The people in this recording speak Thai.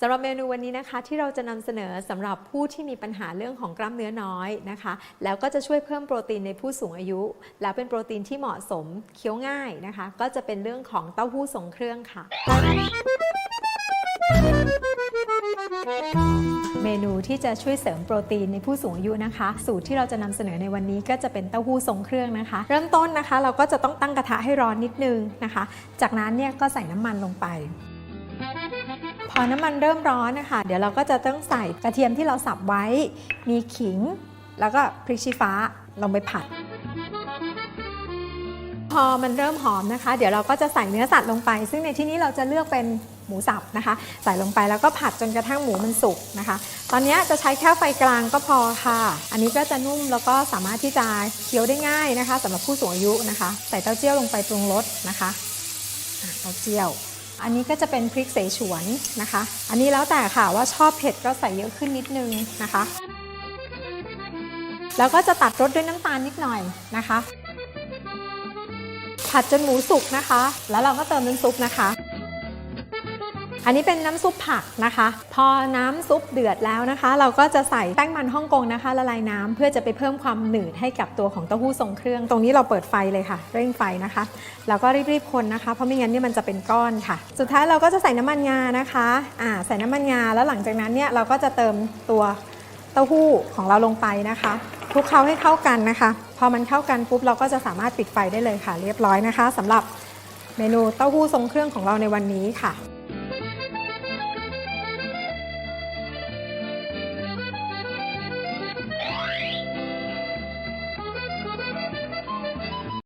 สำหรับเมนูวันนี้นะคะที่เราจะนำเสนอสำหรับผู้ที่มีปัญหาเรื่องของกล้ามเนื้อน้อยนะคะ แล้วก็จะช่วยเพิ่มโปรตีนในผู้สูงอายุ แล้วเป็นโปรตีนที่เหมาะสมเคี้ยวง่ายนะคะ ก็จะเป็นเรื่องของเต้าหู้ทรงเครื่องค่ะ เมนูที่จะช่วยเสริมโปรตีนในผู้สูงอายุนะคะ สูตรที่เราจะนำเสนอในวันนี้ก็จะเป็นเต้าหู้ทรงเครื่องนะคะ เริ่มต้นนะคะ เราก็จะต้องตั้งกระทะให้ร้อนนิดนึงนะคะ จากนั้นเนี่ยก็ใส่น้ำมันลงไป พอน้ำมันเริ่มร้อนนะคะ เดี๋ยวเราก็จะต้องใส่กระเทียมที่เราสับไว้ มีขิง แล้วก็พริกชี้ฟ้าลงไปผัด พอมันเริ่มหอมนะคะ เดี๋ยวเราก็จะใส่เนื้อสัตว์ลงไป ซึ่งในที่นี้เราจะเลือกเป็นหมูสับนะคะ ใส่ลงไปแล้วก็ผัดจนกระทั่งหมูมันสุกนะคะ ตอนนี้จะใช้แค่ไฟกลางก็พอค่ะ อันนี้ก็จะนุ่มแล้วก็สามารถที่จะเคี้ยวได้ง่ายนะคะสำหรับผู้สูงอายุนะคะ ใส่เต้าเจี้ยวลงไปปรุงรสนะคะอะเต้าเจี้ยว อันนี้ก็จะเป็นพริกเสฉวนนะคะ อันนี้แล้วแต่ค่ะว่าชอบเผ็ดก็ใส่เยอะขึ้นนิดนึงนะคะ แล้วก็จะตัดรสด้วยน้ำตาลนิดหน่อยนะคะ ผัดจนหมูสุกนะคะ แล้วเราก็เติมน้ำซุปนะคะ อันนี้เป็นน้ำซุปผักนะคะ พอน้ำซุปเดือดแล้วนะคะ เราก็จะใส่แป้งมันฮ่องกงนะคะ ละลายน้ำเพื่อจะไปเพิ่มความหนืดให้กับตัวของเต้าหู้ทรงเครื่อง ตรงนี้เราเปิดไฟเลยค่ะ เร่งไฟนะคะ แล้วก็รีบๆคนนะคะ เพราะไม่งั้นเนี่ยมันจะเป็นก้อนค่ะ สุดท้ายเราก็จะใส่น้ำมันงานะคะอ่าใส่น้ำมันงาแล้วหลังจากนั้นเนี่ยเราก็จะเติมตัวเต้าหู้ของเราลงไปนะคะคลุกเคล้าให้เข้ากันนะคะ พอมันเข้ากันปุ๊บเราก็จะสามารถปิดไฟได้เลยค่ะ เรียบร้อยนะคะสำหรับเมนูเต้าหู้ทรงเครื่องของเราในวันนี้ค่ะ